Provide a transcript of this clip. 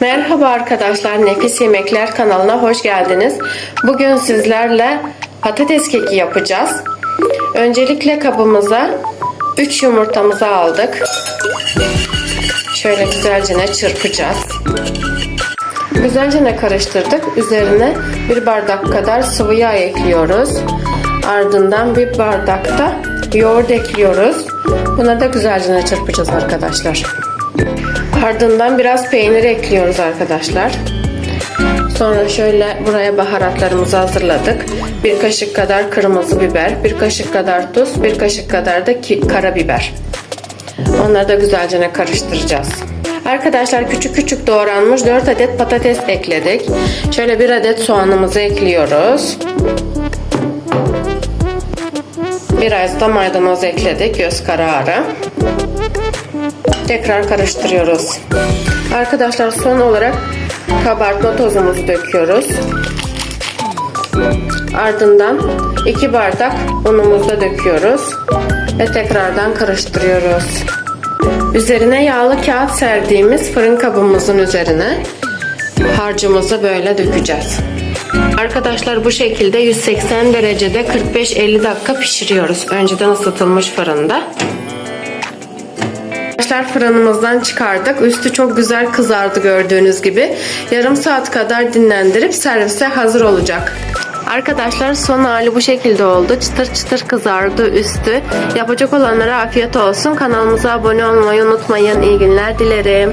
Merhaba arkadaşlar, Nefis Yemekler kanalına hoş geldiniz. Bugün sizlerle patates keki yapacağız. Öncelikle kabımıza 3 yumurtamızı aldık. Şöyle güzelce çırpacağız. Güzelce karıştırdık. Üzerine bir bardak kadar sıvı yağ ekliyoruz. Ardından bir bardakta yoğurt ekliyoruz. Bunları da güzelce çırpacağız arkadaşlar. Ardından biraz peynir ekliyoruz arkadaşlar. Sonra şöyle buraya baharatlarımızı hazırladık. Bir kaşık kadar kırmızı biber, bir kaşık kadar tuz, bir kaşık kadar da karabiber. Onları da güzelce karıştıracağız. Arkadaşlar küçük küçük doğranmış 4 adet patates ekledik. Şöyle bir adet soğanımızı ekliyoruz. Biraz da maydanoz ekledik göz kararı. Tekrar karıştırıyoruz. Arkadaşlar son olarak kabartma tozumuzu döküyoruz. Ardından 2 bardak unumuzu da döküyoruz ve tekrardan karıştırıyoruz. Üzerine yağlı kağıt serdiğimiz fırın kabımızın üzerine harcımızı böyle dökeceğiz. Arkadaşlar bu şekilde 180 derecede 45-50 dakika pişiriyoruz. Önceden ısıtılmış fırında. Arkadaşlar fırınımızdan çıkardık. Üstü çok güzel kızardı gördüğünüz gibi. Yarım saat kadar dinlendirip servise hazır olacak. Arkadaşlar son hali bu şekilde oldu. Çıtır çıtır kızardı üstü. Yapacak olanlara afiyet olsun. Kanalımıza abone olmayı unutmayın. İyi günler dilerim.